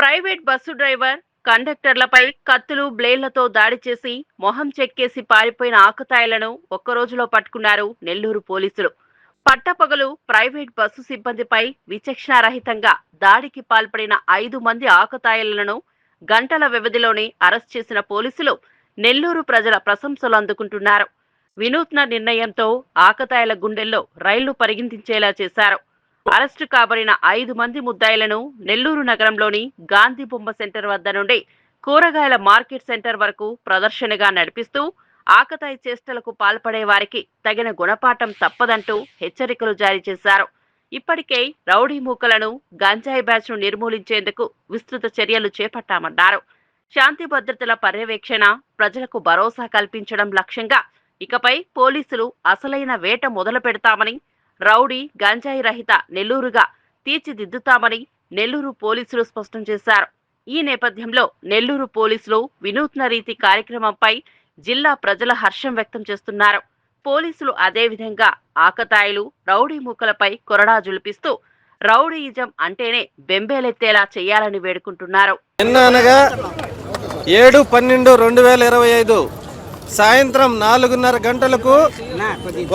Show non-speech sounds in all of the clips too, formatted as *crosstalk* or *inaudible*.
Private bus driver కండక్టర్లపై కత్తులు బ్లేడ్లతో దాడి చేసి మొహం చెక్కేసి పారిపోయిన ఆకతాయిలను ఒక్క రోజులో పట్టుకున్నారు నెల్లూరు పోలీసులు. పట్టపగలు ప్రైవేట్ బస్సు సిబ్బందిపై విచక్షణారహితంగా దాడికి పాల్పడిన ఐదు మంది ఆకతాయిలను గంటల వ్యవధిలోనే అరెస్ట్ చేసిన పోలీసులు నెల్లూరు ప్రజల ప్రశంసలు అందుకుంటున్నారు. వినూత్న నిర్ణయంతో ఆకతాయిల గుండెల్లో రైళ్ళు పరిగెత్తించేలా చేశారు. అరెస్టు కాబడిన ఐదు మంది ముద్దాయిలను నెల్లూరు నగరంలోని గాంధీ బొమ్మ సెంటర్ వద్ద నుండి కూరగాయల మార్కెట్ సెంటర్ వరకు ప్రదర్శనగా నడిపిస్తూ ఆకతాయి చేష్టలకు పాల్పడే వారికి తగిన గుణపాఠం తప్పదంటూ హెచ్చరికలు జారీ చేశారు. ఇప్పటికే రౌడీ మూకలను గంజాయి బ్యాచ్ను నిర్మూలించేందుకు విస్తృత చర్యలు చేపట్టామన్నారు. శాంతి భద్రతల పర్యవేక్షణ ప్రజలకు భరోసా కల్పించడం లక్ష్యంగా ఇకపై పోలీసులు అసలైన వేట మొదలు పెడతామని రౌడీ గంజాయి రహిత నెల్లూరుగా తీర్చిదిద్దుతామని నెల్లూరు పోలీసులు స్పష్టం చేశారు. ఈ నేపథ్యంలో నెల్లూరు పోలీసులు వినూత్న రీతి కార్యక్రమంపై జిల్లా ప్రజల హర్షం వ్యక్తం చేస్తున్నారు. పోలీసులు అదేవిధంగా ఆకతాయిలు రౌడీ మూకలపై కొరడా జులిపిస్తూ రౌడీయిజం అంటేనే బెంబేలెత్తేలా చేయాలని వేడుకుంటున్నారు. నిన్న అనగా ఏడు పన్నెండు రెండు వేల ఇరవై ఐదు సాయంత్రం నాలుగున్నర గంటలకు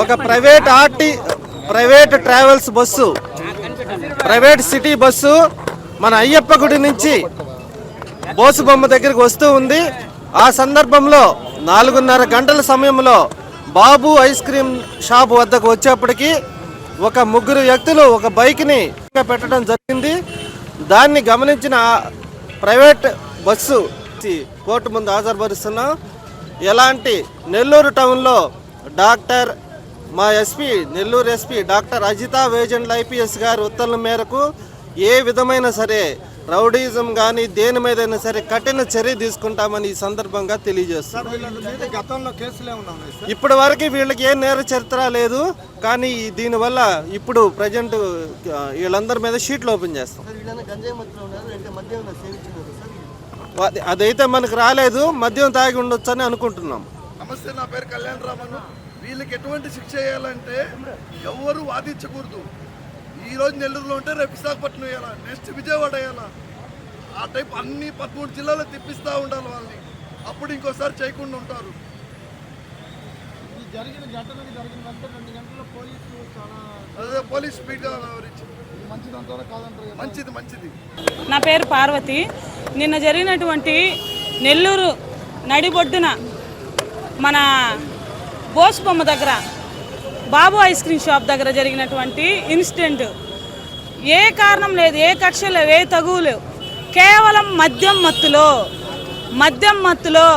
ఒక private RT private travels bus private city bus మన అయ్యప్ప గుడి నుంచి బోసుబొమ్మ దగ్గరికి వస్తూ ఉంది. ఆ సందర్భంలో నాలుగున్నర గంటల సమయంలో బాబు ఐస్ క్రీమ్ షాప్ వద్దకు వచ్చేప్పటికి ఒక ముగ్గురు వ్యక్తులు ఒక బైక్ని పెట్టడం జరిగింది. దాన్ని గమనించిన ప్రైవేట్ బస్సు కోర్టు ముందు హాజరుపరుస్తున్నాం. ఎలాంటి నెల్లూరు టౌన్లో డాక్టర్ మా SP Nellore SP doctor Ajitha Vejendla IPS గారి ఉత్తర్వుల మేరకు ఏ విధమైన సరే రౌడీజం కానీ దేని మీదైనా సరే కఠిన చర్య తీసుకుంటామని ఈ సందర్భంగా సార్ ఇప్పటి వరకు వీళ్ళకి ఏ నేర చరిత్ర లేదు కానీ ఈ- దీనివల్ల ఇప్పుడు ప్రజెంట్ వీళ్ళందరి మీద షీట్లు ఓపెన్ చేస్తాం. అది- అదైతే మనకు రాలేదు మద్యం తాగి ఉండొచ్చు అని అనుకుంటున్నాం. నమస్తే నా పేరు కళ్యాణ్ రామన్ వీళ్ళకి ఎటువంటి శిక్ష వేయాలంటే ఎవరు వాదించకూడదు. ఈ రోజు నెల్లూరులో ఉంటే రేపు విశాఖపట్నం వేయాలా? నెక్స్ట్ విజయవాడ వేయాలా? ఆ టైప్ అన్ని పదమూడు జిల్లాలో తిప్పిస్తూ ఉండాలి వాళ్ళని. అప్పుడు ఇంకోసారి చేయకుండా ఉంటారు. జరిగిన ఘటనకి జరిగినంత రెండు గంటల పోలీసులు చాలా అదే పోలీస్ స్పీడ్గా వ్యవహరించింది. మంచిది మంచిది. నా పేరు పార్వతి. నిన్న జరిగినటువంటి నెల్లూరు నడిబొడ్డున మన బోస్ బొమ్మ దగ్గర బాబు ఐస్ క్రీమ్ షాప్ దగ్గర జరిగినటువంటి ఇన్సిడెంట్. ఏ కారణం లేదు ఏ కక్షలు ఏ తగువు లేవు. కేవలం మద్యం మత్తులో మద్యం మత్తులో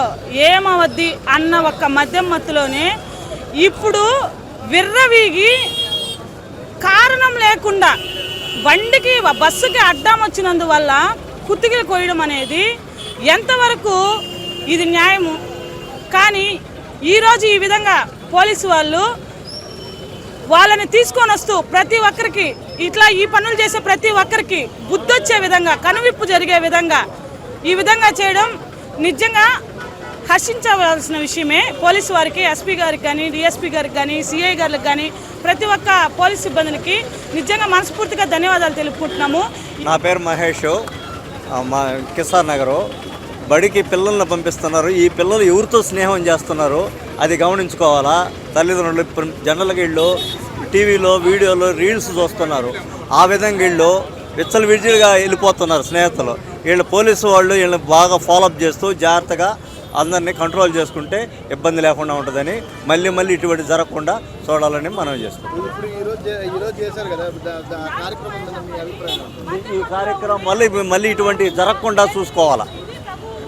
ఏమవద్ది అన్న ఒక్క మద్యం మత్తులోనే ఇప్పుడు విర్రవీగి కారణం లేకుండా బండికి బస్సుకి అడ్డం వచ్చినందువల్ల కుత్తికలు కోయడం అనేది ఎంతవరకు ఇది న్యాయము? కానీ ఈరోజు ఈ విధంగా పోలీసు వాళ్ళు వాళ్ళని తీసుకొని వస్తూ ప్రతి ఒక్కరికి ఇట్లా ఈ పనులు చేసే ప్రతి ఒక్కరికి బుద్ధొచ్చే విధంగా కనువిప్పు జరిగే విధంగా ఈ విధంగా చేయడం నిజంగా హర్షించవలసిన విషయమే. పోలీసు వారికి ఎస్పీ గారికి కానీ డిఎస్పీ గారికి కానీ సిఐ గారికి కానీ ప్రతి ఒక్క పోలీస్ సిబ్బందికి నిజంగా మనస్ఫూర్తిగా ధన్యవాదాలు తెలుపుకుంటున్నాము. నా పేరు మహేష్. మా కిసార్ నగరు. బడికి పిల్లల్ని పంపిస్తున్నారు. ఈ పిల్లలు ఎవరితో స్నేహం చేస్తున్నారు అది గమనించుకోవాలా? తల్లిదండ్రులు జనరల్గా వీళ్ళు టీవీలో వీడియోలో రీల్స్ చూస్తున్నారు. ఆ విధంగా వీళ్ళు విచ్చలు విడిచిగా వెళ్ళిపోతున్నారు స్నేహితులు. వీళ్ళు పోలీసు వాళ్ళు వీళ్ళని బాగా ఫాలోఅప్ చేస్తూ జాగ్రత్తగా అందరినీ కంట్రోల్ చేసుకుంటే ఇబ్బంది లేకుండా ఉంటుందని మళ్ళీ మళ్ళీ ఇటువంటి జరగకుండా చూడాలని మనం చేస్తాం ఈ కార్యక్రమం మళ్ళీ మళ్ళీ ఇటువంటి జరగకుండా చూసుకోవాలా?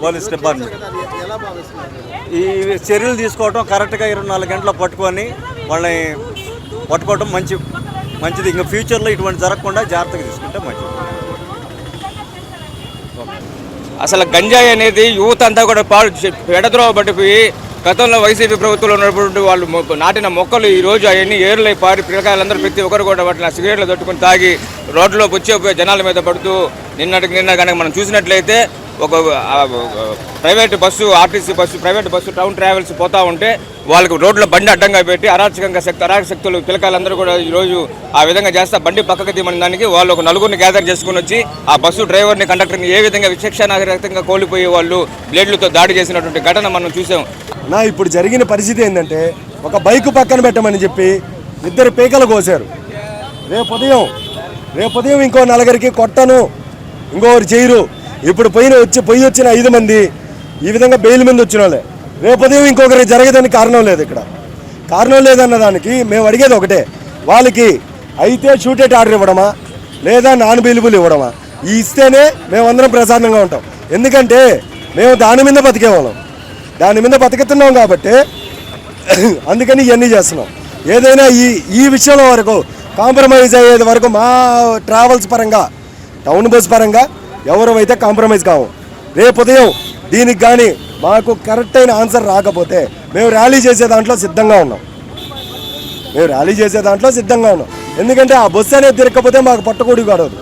పోలీస్ డిపార్ట్మెంట్ ఈ చర్యలు తీసుకోవడం కరెక్ట్గా ఇరవై నాలుగు గంటలు పట్టుకొని వాళ్ళని పట్టుకోవడం మంచి మంచిది. ఇంకా ఫ్యూచర్లో ఇటువంటి జరగకుండా జాగ్రత్తగా తీసుకుంటే మంచిది. అసలు గంజాయి అనేది యూత్ అంతా కూడా పాడు ఎడద్రోవ పట్టిపోయి గతంలో వైసీపీ ప్రభుత్వంలో ఉన్నటువంటి వాళ్ళు నాటిన మొక్కలు ఈరోజు అవన్నీ ఏరులై పారి పిల్లకాయలందరూ ప్రతి ఒక్కరు కూడా వాటిని ఆ సిగరెట్లు తట్టుకొని తాగి రోడ్లో వచ్చే జనాల మీద పడుతూ నిన్నటికి నిన్న కనుక మనం చూసినట్లయితే ఒక private bus RTC bus private bus town travels పోతా ఉంటే వాళ్ళకు రోడ్ల బండి అడ్డంగా పెట్టి అరాచకంగా శక్తి అరాచక శక్తులు పిలకాయలందరూ కూడా ఈరోజు ఆ విధంగా చేస్తా బండి పక్కకి తీమని దానికి వాళ్ళు ఒక నలుగురిని గ్యాదర్ చేసుకుని వచ్చి ఆ బస్సు డ్రైవర్ని కండక్టర్ని ఏ విధంగా విచక్షణారహితంగా కోల్పోయే వాళ్ళు బ్లేడ్లతో దాడి చేసినటువంటి ఘటన మనం చూసాం. నా ఇప్పుడు జరిగిన పరిస్థితి ఏంటంటే ఒక బైక్ పక్కన పెట్టమని చెప్పి ఇద్దరు పీకలు కోసారు రేపు ఉదయం రేపు ఉదయం ఇంకో నలుగురికి కొట్టను ఇంకొకరు చేయరు. ఇప్పుడు పోయిన వచ్చి పోయి వచ్చిన ఐదు మంది ఈ విధంగా బెయిల్ మీద వచ్చిన వాళ్ళే. రేపు ఉదయం ఇంకొకరికి జరగదని కారణం లేదు ఇక్కడ. కారణం లేదన్న దానికి మేము అడిగేది ఒకటే. వాళ్ళకి అయితే షూటెట్ ఆర్డర్ ఇవ్వడమా? లేదా నాన్ బెయిలబుల్ ఇవ్వడమా? ఈ ఇస్తేనే మేమందరం ప్రశాంతంగా ఉంటాం. ఎందుకంటే మేము దాని మీద బతికేవాళ్ళం. దాని మీద బతుకుతున్నాం కాబట్టి *coughs* అందుకని ఇవన్నీ చేస్తున్నాం. ఏదైనా ఈ ఈ విషయంలో వరకు కాంప్రమైజ్ అయ్యేది వరకు మా ట్రావెల్స్ పరంగా టౌన్ బస్ పరంగా ఎవరమైతే కాంప్రమైజ్ కావు. రేపు ఉదయం దీనికి కానీ మాకు కరెక్ట్ అయిన ఆన్సర్ రాకపోతే మేము ర్యాలీ చేసే దాంట్లో సిద్ధంగా ఉన్నాం. మేము ర్యాలీ చేసే దాంట్లో సిద్ధంగా ఉన్నాం. ఎందుకంటే ఆ బస్సు అనేది తిరగకపోతే మాకు పట్టకూడి కాడదు.